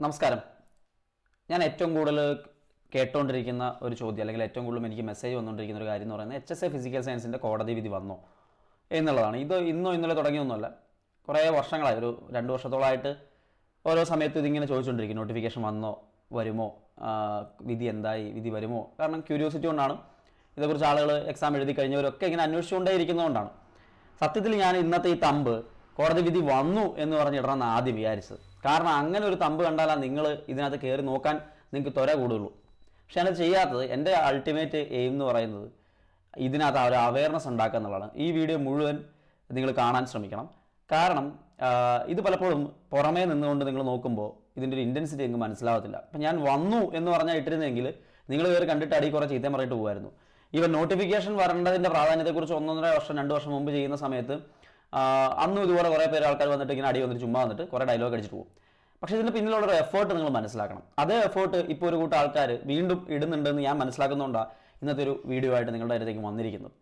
നമസ്കാരം. ഞാൻ ഏറ്റവും കൂടുതൽ കേട്ടുകൊണ്ടിരിക്കുന്ന ഒരു ചോദ്യം അല്ലെങ്കിൽ ഏറ്റവും കൂടുതൽ എനിക്ക് മെസ്സേജ് വന്നുകൊണ്ടിരിക്കുന്ന ഒരു കാര്യം എന്ന് പറയുന്നത് എച്ച് എസ് എ ഫിസിക്കൽ സയൻസിന്റെ കോടതി വിധി വന്നോ എന്നുള്ളതാണ്. ഇത് ഇന്നോ ഇന്നലെ തുടങ്ങിയൊന്നുമല്ല. കുറേ വർഷങ്ങളായി ഒരു രണ്ട് വർഷത്തോളമായിട്ട് ഓരോ സമയത്തും ഇതിങ്ങനെ ചോദിച്ചുകൊണ്ടിരിക്കും നോട്ടിഫിക്കേഷൻ വന്നോ വരുമോ വിധി എന്തായി വിധി വരുമോ? കാരണം ക്യൂരിയോസിറ്റി കൊണ്ടാണ് ഇതേക്കുറിച്ച് ആളുകൾ എക്സാം എഴുതി കഴിഞ്ഞവരൊക്കെ ഇങ്ങനെ അന്വേഷിച്ചുകൊണ്ടേ ഇരിക്കുന്നതുകൊണ്ടാണ് സത്യത്തിൽ ഞാൻ ഇന്നത്തെ ഈ തമ്പ് കോടതി വിധി വന്നു എന്ന് പറഞ്ഞിടണമെന്ന് ആദ്യം വിചാരിച്ചത്. കാരണം അങ്ങനെ ഒരു തമ്പ് കണ്ടാലാണ് നിങ്ങൾ ഇതിനകത്ത് കയറി നോക്കാൻ നിങ്ങൾക്ക് ത്വര കൂടുള്ളൂ. പക്ഷെ അങ്ങനെ ചെയ്യാത്തത് എന്റെ അൾട്ടിമേറ്റ് എയിം എന്ന് പറയുന്നത് ഇതിനകത്ത് ഒരു അവയർനെസ് ഉണ്ടാക്കുക എന്നുള്ളതാണ്. ഈ വീഡിയോ മുഴുവൻ നിങ്ങൾ കാണാൻ ശ്രമിക്കണം. കാരണം ഇത് പലപ്പോഴും പുറമേ നിന്നുകൊണ്ട് നിങ്ങൾ നോക്കുമ്പോൾ ഇതിന്റെ ഒരു ഇന്റൻസിറ്റി നിങ്ങൾക്ക് മനസ്സിലാവത്തില്ല. അപ്പം ഞാൻ വന്നു എന്ന് പറഞ്ഞാൽ ഇട്ടിരുന്നെങ്കിൽ നിങ്ങൾ കയറി കണ്ടിട്ട് അടി കുറേ ചീത്തം പറഞ്ഞിട്ട് പോകുമായിരുന്നു ഇവ നോട്ടിഫിക്കേഷൻ വരേണ്ടതിന്റെ പ്രാധാന്യത്തെക്കുറിച്ച് ഒന്നൊന്നര വർഷം രണ്ട് വർഷം മുമ്പ് ചെയ്യുന്ന സമയത്ത് അന്നും ഇതുപോലെ കുറേ പേര് ആൾക്കാർ വന്നിട്ട് ഇങ്ങനെ അടി വന്നിട്ട് ചുമ്മാ വന്നിട്ട് കുറേ ഡയലോഗ് അടിച്ചിട്ട് പോകും. പക്ഷേ ഇതിന് പിന്നിലുള്ള ഒരു എഫേർട്ട് നിങ്ങൾ മനസ്സിലാക്കണം. അതേ എഫേർട്ട് ഇപ്പോൾ ഒരു കൂട്ടം ആൾക്കാർ വീണ്ടും ഇടുന്നുണ്ടെന്ന് ഞാൻ മനസ്സിലാക്കുന്നതുകൊണ്ടാണ് ഇന്നത്തെ ഒരു വീഡിയോ ആയിട്ട് നിങ്ങളുടെ അടുത്തേക്ക് വന്നിരിക്കുന്നത്.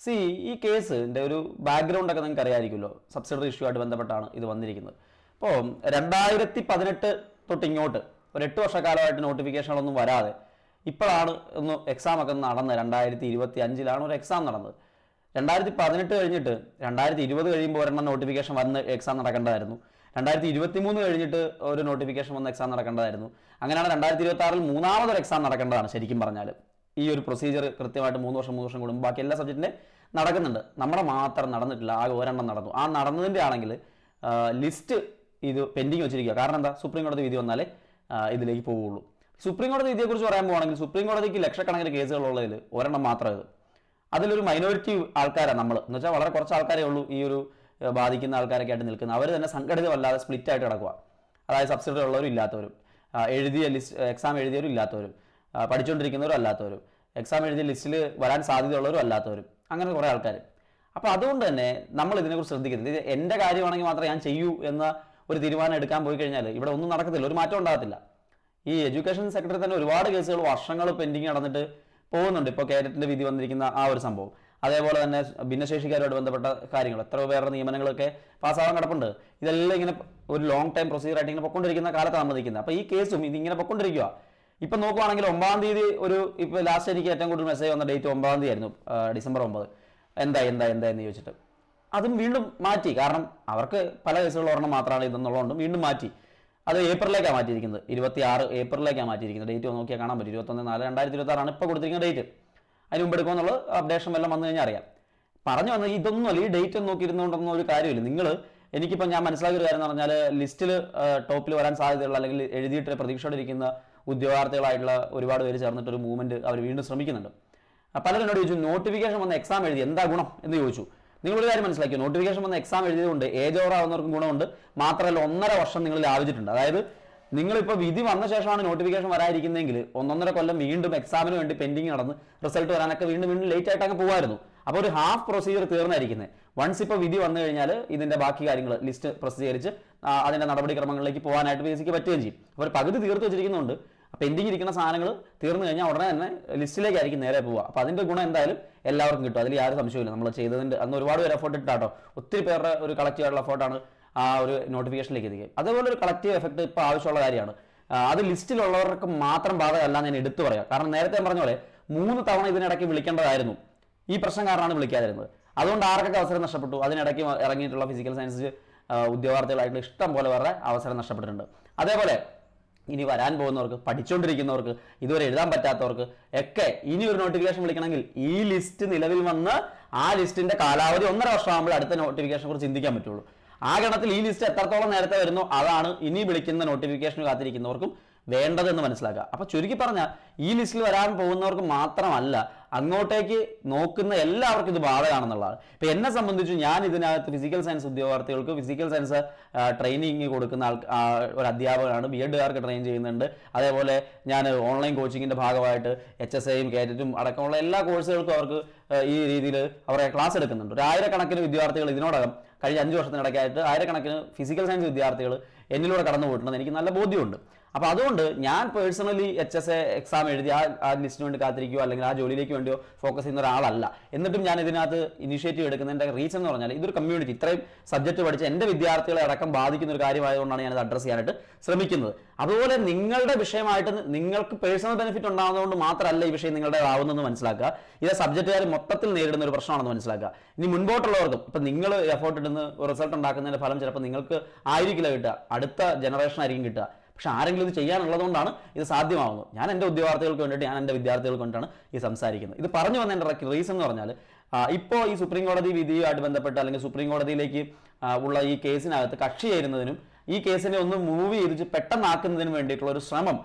സി ഈ കേസിന്റെ ഒരു ബാക്ക്ഗ്രൗണ്ട് ഒക്കെ നിങ്ങൾക്ക് അറിയാമായിരിക്കുമല്ലോ സബ്സിഡറി ഇഷ്യൂ ആയിട്ട് ബന്ധപ്പെട്ടാണ് ഇത് വന്നിരിക്കുന്നത്. അപ്പോൾ രണ്ടായിരത്തി പതിനെട്ട് തൊട്ട് ഇങ്ങോട്ട് ഒരു എട്ട് വർഷക്കാലമായിട്ട് നോട്ടിഫിക്കേഷനുകളൊന്നും വരാതെ ഇപ്പോഴാണ് ഒന്ന് എക്സാം ഒക്കെ നടന്നത്. രണ്ടായിരത്തി ഇരുപത്തി അഞ്ചിലാണ് ഒരു എക്സാം നടന്നത്. രണ്ടായിരത്തി പതിനെട്ട് കഴിഞ്ഞിട്ട് രണ്ടായിരത്തി ഇരുപത് കഴിയുമ്പോൾ ഒരെണ്ണം നോട്ടിഫിക്കേഷൻ വന്ന് എക്സാം നടക്കേണ്ടതായിരുന്നു. രണ്ടായിരത്തി ഇരുപത്തി മൂന്ന് കഴിഞ്ഞിട്ട് ഒരു നോട്ടിഫിക്കേഷൻ വന്ന് എക്സാം നടക്കേണ്ടതായിരുന്നു. അങ്ങനെയാണ് രണ്ടായിരത്തി ഇരുപത്തി ആറിൽ മൂന്നാമതൊരു എക്സാം നടക്കേണ്ടതാണ് ശരിക്കും പറഞ്ഞാൽ. ഈ ഒരു പ്രൊസീജിയർ കൃത്യമായിട്ട് മൂന്ന് വർഷം മൂന്ന് വർഷം കൂടുമ്പോൾ ബാക്കി എല്ലാ സബ്ജക്റ്റിന്റെ നടക്കുന്നുണ്ട്. നമ്മുടെ മാത്രം നടന്നിട്ടില്ല ആകെ ഒരെണ്ണം നടന്നു. ആ നടന്നതിന്റെ ആണെങ്കിൽ ലിസ്റ്റ് ഇത് പെൻഡിങ് വെച്ചിരിക്കുക. കാരണം എന്താ? സുപ്രീം കോടതി വിധി വന്നാലേ ഇതിലേക്ക് പോവുള്ളൂ. സുപ്രീം കോടതി വിധിയെക്കുറിച്ച് പറയാൻ പോകുകയാണെങ്കിൽ സുപ്രീം കോടതിക്ക് ലക്ഷക്കണക്കിന് കേസുകളുള്ളതിൽ ഒരെണ്ണം മാത്രം ഇത് അതിലൊരു മൈനോറിറ്റി ആൾക്കാരാണ് നമ്മൾ എന്ന് വെച്ചാൽ വളരെ കുറച്ച് ആൾക്കാരേ ഉള്ളൂ ഈ ഒരു ബാധിക്കുന്ന ആൾക്കാരൊക്കെ ആയിട്ട് നിൽക്കുന്നത്. അവർ തന്നെ സംഘടിതമല്ലാതെ സ്പ്ലിറ്റ് ആയിട്ട് കിടക്കുക അതായത് സബ്സിഡി ഉള്ളവരും ഇല്ലാത്തവരും. എഴുതിയ ലിസ്റ്റ് എക്സാം എഴുതിയവരും ഇല്ലാത്തവരും. പഠിച്ചുകൊണ്ടിരിക്കുന്നവരും അല്ലാത്തവരും. എക്സാം എഴുതിയ ലിസ്റ്റിൽ വരാൻ സാധ്യതയുള്ളവരും അല്ലാത്തവരും. അങ്ങനെ കുറേ ആൾക്കാർ അപ്പോൾ അതുകൊണ്ട് തന്നെ നമ്മൾ ഇതിനെക്കുറിച്ച് ശ്രദ്ധിക്കുന്നത് എന്റെ കാര്യമാണെങ്കിൽ മാത്രമേ ഞാൻ ചെയ്യൂ എന്ന ഒരു തീരുമാനം എടുക്കാൻ പോയി കഴിഞ്ഞാൽ ഇവിടെ ഒന്നും നടക്കത്തില്ല. ഒരു മാറ്റം ഉണ്ടാകത്തില്ല. ഈ എഡ്യൂക്കേഷൻ സെക്രട്ടറി തന്നെ ഒരുപാട് കേസുകൾ വർഷങ്ങൾ പെൻഡിങ് നടന്നിട്ട് പോകുന്നുണ്ട്. ഇപ്പോൾ കേരളത്തിന്റെ വിധി വന്നിരിക്കുന്ന ആ ഒരു സംഭവം. അതേപോലെ തന്നെ ഭിന്നശേഷിക്കാരുമായിട്ട് ബന്ധപ്പെട്ട കാര്യങ്ങൾ എത്രയോ പേരുടെ നിയമനങ്ങളൊക്കെ പാസ്സാവാൻ കിടപ്പുണ്ട്. ഇതെല്ലാം ഇങ്ങനെ ഒരു ലോങ് ടൈം പ്രൊസീജിയർ ആയിട്ട് ഇങ്ങനെ പൊക്കൊണ്ടിരിക്കുന്ന കാലത്താണ് നമ്മൾ നിൽക്കുന്നത്. അപ്പോൾ ഈ കേസും ഇതിങ്ങനെ പൊക്കൊണ്ടിരിക്കുക ഇപ്പം നോക്കുവാണെങ്കിൽ ഒമ്പതാം തീയതി ഒരു ഇപ്പോൾ ലാസ്റ്റ് എനിക്ക് ഏറ്റവും കൂടുതൽ മെസ്സേജ് വന്ന ഡേറ്റ് ഒമ്പതാം തീയതി ആയിരുന്നു ഡിസംബർ ഒമ്പത്. എന്താ എന്താ എന്താ എന്ന് ചോദിച്ചിട്ട്. അതും വീണ്ടും മാറ്റി. കാരണം അവർക്ക് പല കേസുകൾ ഒരെണ്ണം മാത്രമാണ് ഇതെന്നുള്ളതുകൊണ്ടും വീണ്ടും മാറ്റി. അത് ഏപ്രിലേക്കാണ് മാറ്റിയിരിക്കുന്നത്. ഇരുപത്തി ആറ് ഏപ്രിലേക്കാണ് മാറ്റിയിരിക്കുന്നത്. ഡേറ്റ് നോക്കിയാൽ കാണാൻ പറ്റും. ഇരുപത്തൊന്ന് നാല് രണ്ടായിരത്തി ഇരുപത്തി ആറാണ് ഇപ്പോൾ കൊടുത്തിരിക്കുന്ന ഡേറ്റ്. അതിന് മുമ്പ് എടുക്കുമെന്നുള്ള അപ്ഡേഷൻ എല്ലാം വന്നു കഴിഞ്ഞാൽ അറിയാം. പറഞ്ഞു വന്നത് ഇതൊന്നുമല്ല ഈ ഡേറ്റ് നോക്കിയിരുന്നുകൊണ്ടൊന്നും ഒരു കാര്യമില്ല. നിങ്ങൾ എനിക്കിപ്പോൾ ഞാൻ മനസ്സിലാക്കിയ ഒരു കാര്യം എന്ന് പറഞ്ഞാൽ ലിസ്റ്റിൽ ടോപ്പിൽ വരാൻ സാധ്യതയുള്ള അല്ലെങ്കിൽ എഴുതിയിട്ട് പ്രതീക്ഷയോടെ ഇരിക്കുന്ന ഉദ്യോഗാർത്ഥികളായിട്ടുള്ള ഒരുപാട് പേര് ചേർന്നിട്ട് ഒരു മൂവ്മെന്റ് അവർ വീണ്ടും ശ്രമിക്കുന്നുണ്ട്. പലരും എന്നോട് ചോദിച്ചു നോട്ടിഫിക്കേഷൻ വന്ന എക്സാം എഴുതി എന്താ ഗുണം? എന്ന് ചോദിച്ചു. നിങ്ങളൊരു കാര്യം മനസ്സിലാക്കി നോട്ടിഫിക്കേഷൻ വന്ന എക്സാം എഴുതിയതുകൊണ്ട് ഏജ് ഓവർ ആവുന്നവർക്കും ഗുണമുണ്ട്. മാത്രമല്ല ഒന്നര വർഷം നിങ്ങൾ ലാഭിച്ചിട്ടുണ്ട് അതായത് നിങ്ങളിപ്പോൾ വിധി വന്ന ശേഷമാണ് നോട്ടിഫിക്കേഷൻ വരാതിരിക്കുന്നതെങ്കിൽ ഒന്നൊന്നര കൊല്ലം വീണ്ടും എക്സാമിന് വേണ്ടി പെൻഡിങ് നടന്ന് റിസൾട്ട് വരാനൊക്കെ വീണ്ടും വീണ്ടും ലേറ്റ് ആയിട്ട് പോകുമായിരുന്നു അപ്പോൾ ഒരു ഹാഫ് പ്രൊസീജിയർ തീർന്നായിരിക്കുന്നത് വൺസ് ഇപ്പോൾ വിധി വന്നു കഴിഞ്ഞാൽ ഇതിന്റെ ബാക്കി കാര്യങ്ങൾ ലിസ്റ്റ് പ്രസിദ്ധീകരിച്ച് അതിന്റെ നടപടിക്രമങ്ങളിലേക്ക് പോകാനായിട്ട് ബി എസ് സിക്ക് പറ്റുകയും ചെയ്യും. അപ്പോൾ പകുതി തീർത്ത് വെച്ചിരിക്കുന്നുണ്ട്. പെൻഡിങ് ഇരിക്കുന്ന സാധനങ്ങൾ തീർന്നു കഴിഞ്ഞാൽ ഉടനെ തന്നെ ലിസ്റ്റിലേക്കായിരിക്കും നേരെ പോവുക. അപ്പോൾ അതിന്റെ ഗുണം എന്തായാലും എല്ലാവർക്കും കിട്ടും. അതിൽ യാതൊരു സംശയമില്ല നമ്മൾ ചെയ്തതിന്റെ അന്ന് ഒരുപാട് പേര് എഫോർട്ട് ഇട്ടാട്ടോ ഒത്തിരി പേരുടെ ഒരു കളക്റ്റീവ് ആയിട്ടുള്ള എഫോർട്ടാണ് ആ ഒരു നോട്ടിഫിക്കേഷനിലേക്ക് എത്തിക്കുക. അതേപോലെ ഒരു കളക്റ്റീവ് എഫക്ട് ഇപ്പോൾ ആവശ്യമുള്ള കാര്യമാണ്. അത് ലിസ്റ്റിലുള്ളവർക്ക് മാത്രം ബാധകമല്ല ഞാൻ എടുത്തു പറയാം. കാരണം നേരത്തെ പറഞ്ഞ പോലെ മൂന്ന് തവണ ഇതിനിടയ്ക്ക് വിളിക്കേണ്ടതായിരുന്നു. ഈ പ്രശ്നം കാരണമാണ് വിളിക്കാതിരുന്നത്. അതുകൊണ്ട് ആർക്കൊക്കെ അവസരം നഷ്ടപ്പെട്ടു? അതിനിടയ്ക്ക് ഇറങ്ങിയിട്ടുള്ള ഫിസിക്കൽ സയൻസ് ഉദ്യോഗാർത്ഥികളായിട്ടുള്ള ഇഷ്ടം പോലെ വേറെ അവസരം നഷ്ടപ്പെട്ടിട്ടുണ്ട്. അതേപോലെ ഇനി വരാൻ പോകുന്നവർക്ക് പഠിച്ചുകൊണ്ടിരിക്കുന്നവർക്ക് ഇതുവരെ എഴുതാൻ പറ്റാത്തവർക്ക് ഒക്കെ ഇനി ഒരു നോട്ടിഫിക്കേഷൻ വിളിക്കണമെങ്കിൽ ഈ ലിസ്റ്റ് നിലവിൽ വന്ന് ആ ലിസ്റ്റിന്റെ കാലാവധി ഒന്നര വർഷമാകുമ്പോൾ അടുത്ത നോട്ടിഫിക്കേഷനെ കുറിച്ച് ചിന്തിക്കാൻ പറ്റുള്ളൂ. ആ ഗണത്തിൽ ഈ ലിസ്റ്റ് എത്രത്തോളം നേരത്തെ വരുന്നു അതാണ് ഇനി വിളിക്കുന്ന നോട്ടിഫിക്കേഷൻ കാത്തിരിക്കുന്നവർക്കും വേണ്ടതെന്ന് മനസ്സിലാക്കുക. അപ്പോൾ ചുരുക്കി പറഞ്ഞാൽ ഈ ലിസ്റ്റിൽ വരാൻ പോകുന്നവർക്ക് മാത്രമല്ല അങ്ങോട്ടേക്ക് നോക്കുന്ന എല്ലാവർക്കും ഇത് ബാധകമാണെന്നുള്ളതാണ്. ഇപ്പൊ എന്നെ സംബന്ധിച്ച് ഞാൻ ഇതിനകത്ത് ഫിസിക്കൽ സയൻസ് ഉദ്യോഗാർത്ഥികൾക്ക് ഫിസിക്കൽ സയൻസ് ട്രെയിനിങ് കൊടുക്കുന്ന ആൾ ഒരു അധ്യാപകനാണ്. ബി എഡുകാർക്ക് ട്രെയിൻ ചെയ്യുന്നുണ്ട്. അതേപോലെ ഞാൻ ഓൺലൈൻ കോച്ചിങ്ങിന്റെ ഭാഗമായിട്ട് എച്ച് എസ് ഐയും കേറ്ററ്റും അടക്കമുള്ള എല്ലാ കോഴ്സുകൾക്കും അവർക്ക് ഈ രീതിയിൽ അവരെ ക്ലാസ് എടുക്കുന്നുണ്ട്. ഒരു ആയിരക്കണക്കിന് വിദ്യാർത്ഥികൾ ഇതിനോടകം കഴിഞ്ഞ അഞ്ച് വർഷത്തിനിടയ്ക്കായിട്ട് ആയിരക്കണക്കിന് ഫിസിക്കൽ സയൻസ് വിദ്യാർത്ഥികൾ എന്നിലൂടെ കടന്നു പോയിട്ടുണ്ടെന്ന് എനിക്ക് നല്ല ബോധ്യമുണ്ട്. അപ്പോൾ അതുകൊണ്ട് ഞാൻ personally H S A exam എഴുതി ആ ആ ലിസ്റ്റിന് വേണ്ടി കാത്തിരിക്കുകയോ അല്ലെങ്കിൽ ആ ജോലിയിലേക്ക് വേണ്ടിയോ ഫോക്കസ് ചെയ്യുന്ന ഒരാളല്ല. എന്നിട്ടും ഞാൻ ഇതിനകത്ത് ഇനിഷ്യേറ്റീവ് എടുക്കുന്നതിന്റെ റീസൺ എന്ന് പറഞ്ഞാൽ ഇതൊരു കമ്മ്യൂണിറ്റി ഇത്രയും സബ്ജക്റ്റ് പഠിച്ച് എന്റെ വിദ്യാർത്ഥികളെ അടക്കം ബാധിക്കുന്ന ഒരു കാര്യമായതുകൊണ്ടാണ് ഞാനത് അഡ്രസ് ചെയ്യാനായിട്ട് ശ്രമിക്കുന്നത്. അതുപോലെ നിങ്ങളുടെ വിഷയമായിട്ട് നിങ്ങൾക്ക് പേഴ്സണൽ ബെനിഫിറ്റ് ഉണ്ടാകുന്നതുകൊണ്ട് മാത്രമല്ല ഈ വിഷയം നിങ്ങളുടെ ആവുന്നതെന്ന് മനസ്സിലാക്കുക. ഇത് സബ്ജക്റ്റുകാർ മൊത്തത്തിൽ നേരിടുന്ന ഒരു പ്രശ്നമാണെന്ന് മനസ്സിലാക്കുക. ഇനി മുൻപോട്ടുള്ളവർക്കും ഇപ്പം നിങ്ങൾ എഫോർട്ട് ഇടുന്ന റിസൾട്ട് ഉണ്ടാക്കുന്നതിന്റെ ഫലം ചിലപ്പോൾ നിങ്ങൾക്ക് ആയിരിക്കില്ല കിട്ടുക. അടുത്ത ജനറേഷൻ ആയിരിക്കും കിട്ടുക. പക്ഷെ ആരെങ്കിലും ഇത് ചെയ്യാനുള്ളതുകൊണ്ടാണ് ഇത് സാധ്യമാവുന്നത്. ഞാൻ എന്റെ ഉദ്യോഗാർത്ഥികൾക്ക് വേണ്ടിയിട്ട് ഞാൻ എന്റെ വിദ്യാർത്ഥികൾക്ക് വേണ്ടിയിട്ടാണ് ഈ സംസാരിക്കുന്നത്. ഇത് പറഞ്ഞു വന്നതിന്റെ റീസൺ എന്ന് പറഞ്ഞാൽ ഇപ്പോൾ ഈ സുപ്രീം കോടതി വിധിയുമായിട്ട് ബന്ധപ്പെട്ട് അല്ലെങ്കിൽ സുപ്രീം കോടതിയിലേക്ക് ഉള്ള ഈ കേസിനകത്ത് കക്ഷി ചേരുന്നതിനും ഈ കേസിനെ ഒന്ന് മൂവ് ചെയ്ത് പെട്ടെന്നാക്കുന്നതിനും വേണ്ടിയിട്ടുള്ള ഒരു ശ്രമം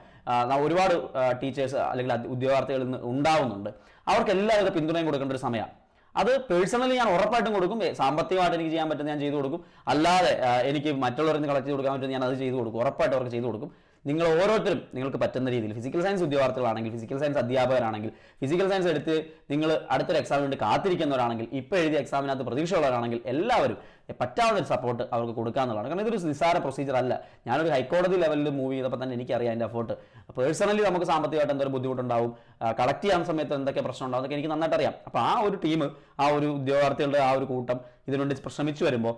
ഒരുപാട് ടീച്ചേഴ്സ് അല്ലെങ്കിൽ ഉദ്യോഗാർത്ഥികളിൽ നിന്ന് ഉണ്ടാവുന്നുണ്ട്. അവർക്ക് എല്ലാവിധ പിന്തുണയും കൊടുക്കേണ്ട ഒരു സമയമാണ്. അത് പേഴ്സണലി ഞാൻ ഉറപ്പായിട്ടും കൊടുക്കും. സാമ്പത്തികമായിട്ട് എനിക്ക് ചെയ്യാൻ പറ്റുന്ന ഞാൻ ചെയ്തു കൊടുക്കും. അല്ലാതെ എനിക്ക് മറ്റുള്ളവരിൽ നിന്ന് കളക്ട് ചെയ്ത് കൊടുക്കാൻ പറ്റുന്ന ഞാൻ അത് ചെയ്തു കൊടുക്കും. ഉറപ്പായിട്ട് അവർക്ക് ചെയ്തു കൊടുക്കും. നിങ്ങൾ ഓരോരുത്തരും നിങ്ങൾക്ക് പറ്റുന്ന രീതിയിൽ ഫിസിക്കൽ സയൻസ് ഉദ്യോഗാർത്ഥികളാണെങ്കിൽ ഫിസിക്കൽ സയൻസ് അധ്യാപകരാണെങ്കിൽ ഫിസിക്കൽ സയൻസ് എടുത്ത് നിങ്ങൾ അടുത്തൊരു എക്സാമിന് വേണ്ടി കാത്തിരിക്കുന്നവരാണെങ്കിൽ ഇപ്പോൾ എഴുതിയ എക്സാമിനകത്ത് പ്രതീക്ഷയുള്ളവരാണെങ്കിൽ എല്ലാവരും പറ്റാവുന്ന ഒരു സപ്പോർട്ട് അവർക്ക് കൊടുക്കുക എന്നുള്ളതാണ്. കാരണം ഇതൊരു നിസ്സാര പ്രൊസീജിയർ അല്ല. ഞാനൊരു ഹൈക്കോടതി ലെവലിൽ മൂവ് ചെയ്തപ്പോൾ തന്നെ എനിക്കറിയാം എന്റെ എഫോർട്ട് പേഴ്സണലി നമുക്ക് സാമ്പത്തികമായിട്ട് എന്തൊരു ബുദ്ധിമുട്ടുണ്ടാവും കളക്ട് ചെയ്യാൻ സമയത്ത് എന്തൊക്കെ പ്രശ്നം ഉണ്ടാവും അതൊക്കെ എനിക്ക് നന്നായിട്ട് അറിയാം അപ്പോൾ ആ ഒരു ടീം ആ ഒരു ഉദ്യോഗാർത്ഥികളുടെ ആ ഒരു കൂട്ടം ഇതിനുവേണ്ടി ശ്രമിച്ചു വരുമ്പോൾ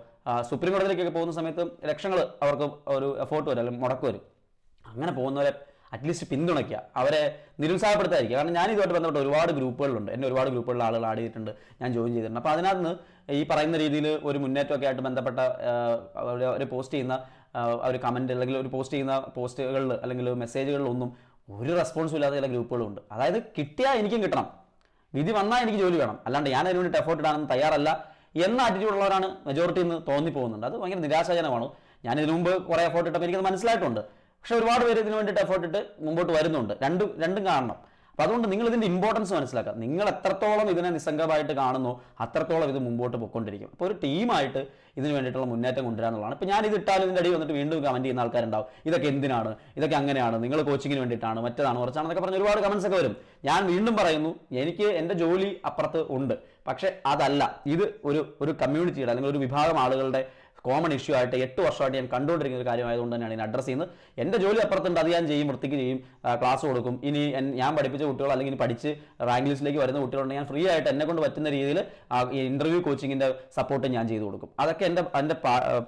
സുപ്രീം കോടതിയിലേക്കൊക്കെ പോകുന്ന സമയത്ത് ലക്ഷങ്ങൾ അവർക്ക് ഒരു എഫോർട്ട് വരും അല്ലെങ്കിൽ മുടക്ക് വരും. അങ്ങനെ പോകുന്നവരെ അറ്റ്ലീസ്റ്റ് പിന്തുണയ്ക്കുക. അവരെ നിരുത്സാഹപ്പെടുത്താതിരിക്കുക. കാരണം ഞാൻ ഇതുമായിട്ട് ബന്ധപ്പെട്ട ഒരുപാട് ഗ്രൂപ്പുകളുണ്ട്. എന്റെ ഒരുപാട് ഗ്രൂപ്പുകളിൽ ആളുകൾ ആഡ് ചെയ്തിട്ടുണ്ട്. ഞാൻ ജോയിൻ ചെയ്തിട്ടുണ്ട്. അപ്പോൾ അതിനകത്ത് നിന്ന് ഈ പറയുന്ന രീതിയിൽ ഒരു മുന്നേറ്റമൊക്കെ ആയിട്ട് ബന്ധപ്പെട്ട അവർ പോസ്റ്റ് ചെയ്യുന്ന ഒരു കമന്റ് അല്ലെങ്കിൽ ഒരു പോസ്റ്റ് ചെയ്യുന്ന പോസ്റ്റുകളിൽ അല്ലെങ്കിൽ മെസ്സേജുകളിലൊന്നും ഒരു റെസ്പോൺസും ഇല്ലാത്ത ചില ഗ്രൂപ്പുകളുണ്ട്. അതായത് കിട്ടിയാൽ എനിക്കും കിട്ടണം. വിധി വന്നാൽ എനിക്ക് ജോലി വേണം. അല്ലാണ്ട് ഞാൻ അതിന് വേണ്ടിയിട്ട് എഫോർട്ട് ഇടാനൊന്നും തയ്യാറല്ല എന്ന ഉള്ളവരാണ് മെജോറിറ്റി എന്ന് തോന്നി പോകുന്നുണ്ട് അത് ഭയങ്കര നിരാശാജനമാണ് ഞാൻ ഇതിനു മുമ്പ് കുറേ എഫോർട്ട് ഇട്ടപ്പോൾ എനിക്കത് മനസ്സിലായിട്ടുണ്ട്. പക്ഷെ ഒരുപാട് പേര് ഇതിനു വേണ്ടിയിട്ട് എഫേർട്ട് ഇട്ട് മുമ്പോട്ട് വരുന്നുണ്ട്. രണ്ടും രണ്ടും കാണണം. അപ്പോൾ അതുകൊണ്ട് നിങ്ങൾ ഇതിന്റെ ഇമ്പോർട്ടൻസ് മനസ്സിലാക്കുക. നിങ്ങൾ എത്രത്തോളം ഇതിനെ നിസ്സംഗമായിട്ട് കാണുന്നു അത്രത്തോളം ഇത് മുമ്പോട്ട് പോയിക്കൊണ്ടിരിക്കും. അപ്പോൾ ഒരു ടീമായിട്ട് ഇതിന് വേണ്ടിയിട്ടുള്ള മുന്നേറ്റം കൊണ്ടുവരാനുള്ളതാണ്. ഇപ്പോൾ ഞാൻ ഇത് ഇട്ടാലും ഇതിന്റെ അടി വന്നിട്ട് വീണ്ടും കമന്റ് ചെയ്യുന്ന ആൾക്കാരുണ്ടാവും. ഇതൊക്കെ എന്തിനാണ്? ഇതൊക്കെ അങ്ങനെയാണ്. നിങ്ങൾ കോച്ചിങ്ങിന് വേണ്ടിയിട്ടാണ്. മറ്റേതാണ് കുറച്ചാണെന്നൊക്കെ പറഞ്ഞ് ഒരുപാട് കമൻസ് ഒക്കെ വരും. ഞാൻ വീണ്ടും പറയുന്നു എനിക്ക് എന്റെ ജോലി അപ്പുറത്ത് ഉണ്ട്. പക്ഷേ അതല്ല ഇത് ഒരു ഒരു കമ്മ്യൂണിറ്റിയുടെ അല്ലെങ്കിൽ ഒരു വിഭാഗം ആളുകളുടെ കോമൺ ഇഷ്യൂ ആയിട്ട് എട്ട് വർഷമായിട്ട് ഞാൻ കണ്ടുകൊണ്ടിരിക്കുന്ന ഒരു കാര്യമായതുകൊണ്ട് തന്നെയാണ് ഞാൻ ചെയ്യുന്നത്. എന്റെ ജോലി അപ്പുറത്തുണ്ട് അത് ഞാൻ ചെയ്യും വൃത്തിക്ക് ചെയ്യും ക്ലാസ് കൊടുക്കും. ഇനി ഞാൻ പഠിപ്പിച്ച കുട്ടികൾ അല്ലെങ്കിൽ പഠിച്ച് റാങ്ക് ലിസ്റ്റിലേക്ക് വരുന്ന കുട്ടികളുണ്ടെങ്കിൽ ഞാൻ ഫ്രീ ആയിട്ട് എന്നെ കൊണ്ട് പറ്റുന്ന രീതിയിൽ ഇന്റർവ്യൂ കോച്ചിങ്ങിന്റെ സപ്പോർട്ട് ഞാൻ ചെയ്തു കൊടുക്കും. അതൊക്കെ എന്റെ എന്റെ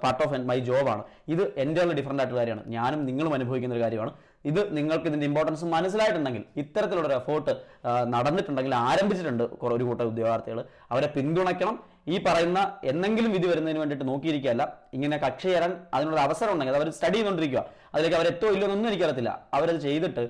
പാർട്ട് ഓഫ് മൈ ജോബാണ് ഇത് എന്റെ ഉള്ള ഡിഫറന്റ് ആയിട്ടുള്ള കാര്യമാണ്. ഞാനും നിങ്ങളും അനുഭവിക്കുന്ന ഒരു കാര്യമാണ്. ഇത് നിങ്ങൾക്ക് ഇതിന്റെ ഇമ്പോർട്ടൻസ് മനസ്സിലായിട്ടുണ്ടെങ്കിൽ ഇത്തരത്തിലുള്ള എഫേർട്ട് നടന്നിട്ടുണ്ടെങ്കിൽ ആരംഭിച്ചിട്ടുണ്ട് കുറേ ഒരു കൂട്ടം ഉദ്യോഗാർത്ഥികൾ. അവരെ പിന്തുണയ്ക്കണം. ഈ പറയുന്ന എന്തെങ്കിലും വിധി വരുന്നതിന് വേണ്ടിയിട്ട് നോക്കിയിരിക്കുകയല്ല. ഇങ്ങനെ കക്ഷി ചേരാൻ അതിനുള്ള അവസരം ഉണ്ടെങ്കിൽ അത് അവർ സ്റ്റഡി ചെയ്തുകൊണ്ടിരിക്കുക. അതിലേക്ക് അവരെത്തോ ഇല്ലയോ എന്നൊന്നും എനിക്കറിയത്തില്ല. അവരത് ചെയ്തിട്ട്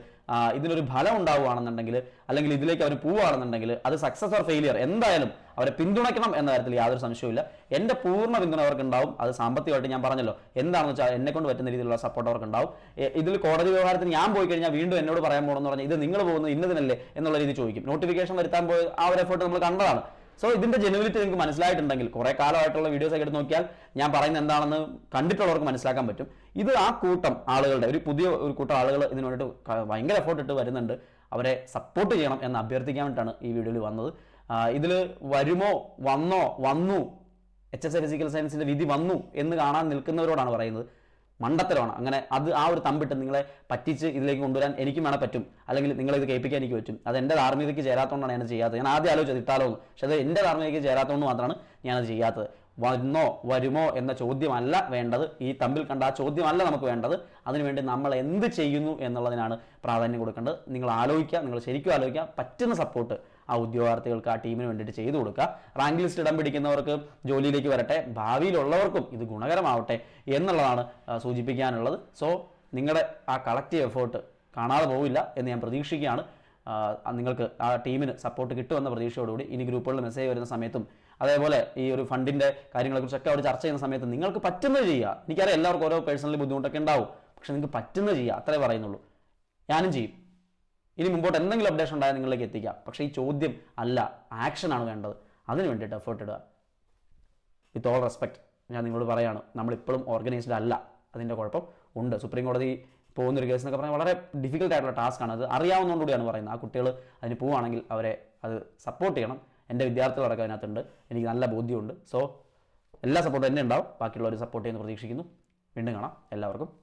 ഇതിനൊരു ഫലം ഉണ്ടാവുകയാണെന്നുണ്ടെങ്കിൽ അല്ലെങ്കിൽ ഇതിലേക്ക് അവർ പോവുകയാണെന്നുണ്ടെങ്കിൽ അത് സക്സസ് ഓർ ഫെയിലിയർ എന്തായാലും അവരെ പിന്തുണയ്ക്കണം എന്ന കാര്യത്തിൽ യാതൊരു സംശയവുമില്ല. എന്റെ പൂർണ പിന്തുണ അവർക്ക് ഉണ്ടാവും അത് സാമ്പത്തികമായിട്ട് ഞാൻ പറഞ്ഞല്ലോ. എന്താണെന്ന് വെച്ചാൽ എന്നെ കൊണ്ട് പറ്റുന്ന രീതിയിലുള്ള സപ്പോർട്ട് അവർക്ക് ഉണ്ടാവും ഇതിൽ കോടതി വ്യവഹാരത്തിന് ഞാൻ പോയി കഴിഞ്ഞാൽ വീണ്ടും എന്നോട് പറയാൻ പോകണമെന്ന് പറഞ്ഞാൽ ഇത് നിങ്ങൾ പോകുന്നത് ഇന്നതിനല്ലേ എന്നുള്ള രീതി ചോദിക്കും. നോട്ടിഫിക്കേഷൻ വരുത്താൻ പോയ ആ ഒരു എഫേർട്ട് നമ്മൾ കണ്ടതാണ്. സോ ഇതിന്റെ ജെനുവിലിറ്റി നിങ്ങൾക്ക് മനസ്സിലായിട്ടുണ്ടെങ്കിൽ കുറെ കാലമായിട്ടുള്ള വീഡിയോസ് ഒക്കെ എടുത്ത് നോക്കിയാൽ ഞാൻ പറയുന്നത് എന്താണെന്ന് കണ്ടിട്ടുള്ളവർക്ക് മനസ്സിലാക്കാൻ പറ്റും. ഇത് ആ കൂട്ടം ആളുകളുടെ ഒരു പുതിയ ഒരു കൂട്ടം ആളുകൾ ഇതിനു വേണ്ടിയിട്ട് ഭയങ്കര എഫോർട്ട് ഇട്ട് വരുന്നുണ്ട്. അവരെ സപ്പോർട്ട് ചെയ്യണം എന്ന് അഭ്യർത്ഥിക്കാൻ വേണ്ടിയിട്ടാണ് ഈ വീഡിയോയിൽ വന്നത്. ഇതിൽ വരുമോ വന്നോ വന്നു? എച്ച് എസ് എ ഫിസിക്കൽ സയൻസിന്റെ വിധി വന്നു എന്ന് കാണാൻ നിൽക്കുന്നവരോടാണ് പറയുന്നത്. മണ്ടത്തരമാണ്. അങ്ങനെ അത് ആ ഒരു തമ്പിട്ട് നിങ്ങളെ പറ്റിച്ച് ഇതിലേക്ക് കൊണ്ടുവരാൻ എനിക്കും വേണം പറ്റും. അല്ലെങ്കിൽ നിങ്ങളെ ഇത് കേൾപ്പിക്കാൻ എനിക്ക് പറ്റും. അത് എന്റെ ധാർമ്മികതയ്ക്ക് ചേരാത്തതുകൊണ്ടാണ് ഞാൻ ചെയ്യാത്തത്. ഞാൻ ആദ്യം ആലോചിച്ചത് ഇട്ടാലോ എന്ന്. പക്ഷേ അത് എന്റെ ധാർമ്മികതയ്ക്ക് ചേരാത്തതുകൊണ്ട് മാത്രമാണ് ഞാനത് ചെയ്യാത്തത്. വന്നോ വരുമോ എന്ന ചോദ്യമല്ല വേണ്ടത്. ഈ തമ്പിൽ കണ്ട ആ ചോദ്യമല്ല നമുക്ക് വേണ്ടത്. അതിനുവേണ്ടി നമ്മൾ എന്ത് ചെയ്യുന്നു എന്നുള്ളതിനാണ് പ്രാധാന്യം കൊടുക്കേണ്ടത്. നിങ്ങൾ ആലോചിക്കുക. നിങ്ങൾ ശരിക്കും ആലോചിക്കുക. പറ്റുന്ന സപ്പോർട്ട് ആ ഉദ്യോഗാർത്ഥികൾക്ക് ആ ടീമിന് വേണ്ടിയിട്ട് ചെയ്തു കൊടുക്കുക. റാങ്ക് ലിസ്റ്റ് ഇടം പിടിക്കുന്നവർക്ക് ജോലിയിലേക്ക് വരട്ടെ ഭാവിയിലുള്ളവർക്കും ഇത് ഗുണകരമാവട്ടെ എന്നുള്ളതാണ് സൂചിപ്പിക്കാനുള്ളത്. സോ നിങ്ങളുടെ ആ കളക്റ്റീവ് എഫേർട്ട് കാണാതെ പോവില്ല എന്ന് ഞാൻ പ്രതീക്ഷിക്കുകയാണ്. നിങ്ങൾക്ക് ആ ടീമിന് സപ്പോർട്ട് കിട്ടുമെന്ന പ്രതീക്ഷയോടുകൂടി ഇനി ഗ്രൂപ്പുകളിൽ മെസ്സേജ് വരുന്ന സമയത്തും അതേപോലെ ഈ ഒരു ഫണ്ടിന്റെ കാര്യങ്ങളെക്കുറിച്ചൊക്കെ അവർ ചർച്ച ചെയ്യുന്ന സമയത്ത് നിങ്ങൾക്ക് പറ്റുന്നത് ചെയ്യുക. എനിക്കറിയാം എല്ലാവർക്കും ഓരോ പേഴ്സണലി ബുദ്ധിമുട്ടൊക്കെ ഉണ്ടാവും. പക്ഷെ നിങ്ങൾക്ക് പറ്റുന്നത് ചെയ്യുക. അത്രേ പറയുന്നുള്ളൂ. ഞാനും ചെയ്യും. ഇനി മുമ്പോട്ട് എന്തെങ്കിലും അപ്ഡേഷൻ ഉണ്ടായാൽ നിങ്ങളിലേക്ക് എത്തിക്കാം. പക്ഷേ ഈ ചോദ്യം അല്ല ആക്ഷനാണ് വേണ്ടത്. അതിന് വേണ്ടിയിട്ട് എഫേർട്ട് ഇടുക. വിത്ത് ഓൾ റെസ്പെക്റ്റ് ഞാൻ നിങ്ങളോട് പറയാണ് നമ്മളിപ്പോഴും ഓർഗനൈസ്ഡ് അല്ല. അതിന്റെ കുഴപ്പം ഉണ്ട്. സുപ്രീം കോടതി പോകുന്നൊരു കേസ് എന്നൊക്കെ പറഞ്ഞാൽ വളരെ ഡിഫിക്കൽട്ട് ആയിട്ടുള്ള ആണ്. അത് അറിയാവുന്നതുകൊണ്ടുകൂടിയാണ് പറയുന്നത്. ആ കുട്ടികൾ അതിന് പോവുകയാണെങ്കിൽ അവരെ അത് സപ്പോർട്ട് ചെയ്യണം. എന്റെ വിദ്യാർത്ഥികളടക്കം അതിനകത്തുണ്ട്. എനിക്ക് നല്ല ബോധ്യമുണ്ട്. സോ എല്ലാ സപ്പോർട്ടും എന്നെ ഉണ്ടാവും. ബാക്കിയുള്ളവർ സപ്പോർട്ട് ചെയ്യുന്ന പ്രതീക്ഷിക്കുന്നു. വീണ്ടും കാണാം. എല്ലാവർക്കും